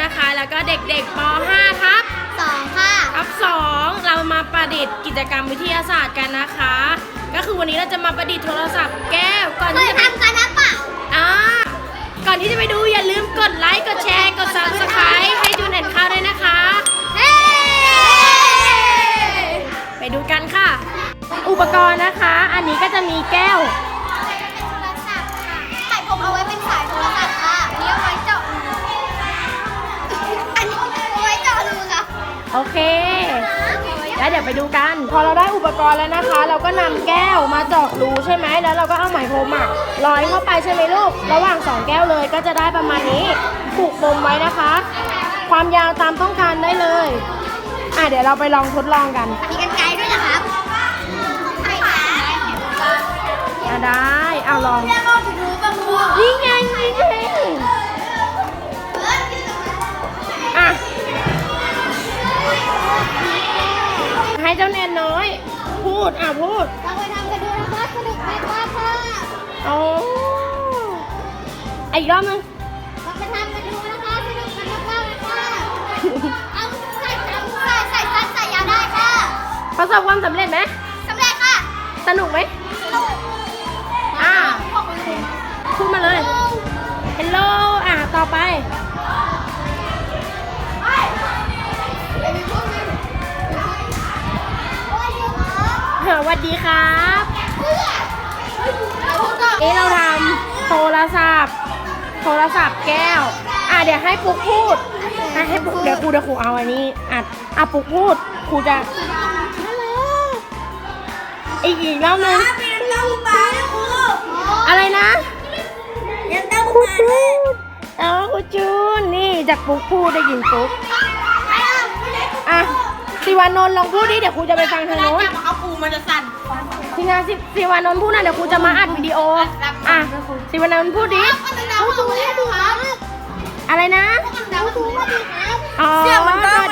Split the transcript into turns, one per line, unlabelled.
นะคะ แล้วก็เด็กๆป .5 ทับ
สองค่ะ
ทับ2เรามาประดิษฐ์กิจกรรมวิทยาศาสตร์กันนะคะ ก็คือวันนี้เราจะมาประดิษฐ์โทรศัพท์แก้วก่อน
เค
ที่
ย
จะไป
ทำกันนะเปล่า
อ่าก่อนที่จะไปดูอย่าลืมกดไลค์กดแชร์กด subscribe ให้จูนแอนข้าวด้วยนะคะ
เฮ้
ไปดูกันค่ะ อุปกรณ์นะคะ อันนี้ก็จะมีแก้ว
โอเค
แล้วเดี๋ยวไปดูกัน พอเราได้อุปกรณ์แล้วนะคะ เราก็นำแก้วมาเจาะรูใช่ไหมแล้วเราก็เอาไหมพรมอะร้อยเข้าไปใช่ไหมลูก ระหว่างสองแก้วเลยก็จะได้ประมาณนี้ผูกปมไว้นะคะ ความยาวตามต้องการได้เลย อะเดี๋ยวเราไปลองทดลองกัน
มีกันไกลด้วยนะครับใช่ค่ะ
อะได้ เอาลอง
เรียกว่าถูรูประมูล
นี่ไงนี่ไง เจ้าแนนน้อย พูดอะพูด
เราไปทำกันดูนะคะสนุกมากมากค่ะ
โอ้อีกรอบนึง
เราไปทำกันดูนะคะสนุกกันมากๆเลยค่ะเอาใส่ทำใส่ใส่สั้นใส่ยาวได้ค่ะ
ประสบความสำเร็จไหม
สำเร็จค่ะ
สนุกไหม
สนุก
อ่าพูดมาเลย Hello อะต่อไป วัสดีครับเอ๊ะเราทำโทรศัพท์ โทรศัพท์แก้ว อะเดี๋ยวให้ปุ๊กพูดอะให้ปุ๊กเดี๋ยวครูเดี๋ยวครูเอาอันนี้อัดอะปุ๊กพูดครูจะอีกอีกรอบนึงอะไรนะครูจูนอ๋อครูจูนนี่จากปุ๊กพูดได้ยินปุ๊กอะ สิวานนท์ลองพูดดิเดี๋ยวครูจะไปฟังทางโน้น
เอาปูมันจะสั่น
ทีงานสิสิวานนท์พูดนะเดี๋ยวครูจะมาอัดวิดีโอ อะสิวานนท์พูดดิ
เอาปูให้ดูครับ
อะไรนะ
เอาปูให้ดูครับ
อ๋อ
เสียงเหมือนกล้อง
สวัส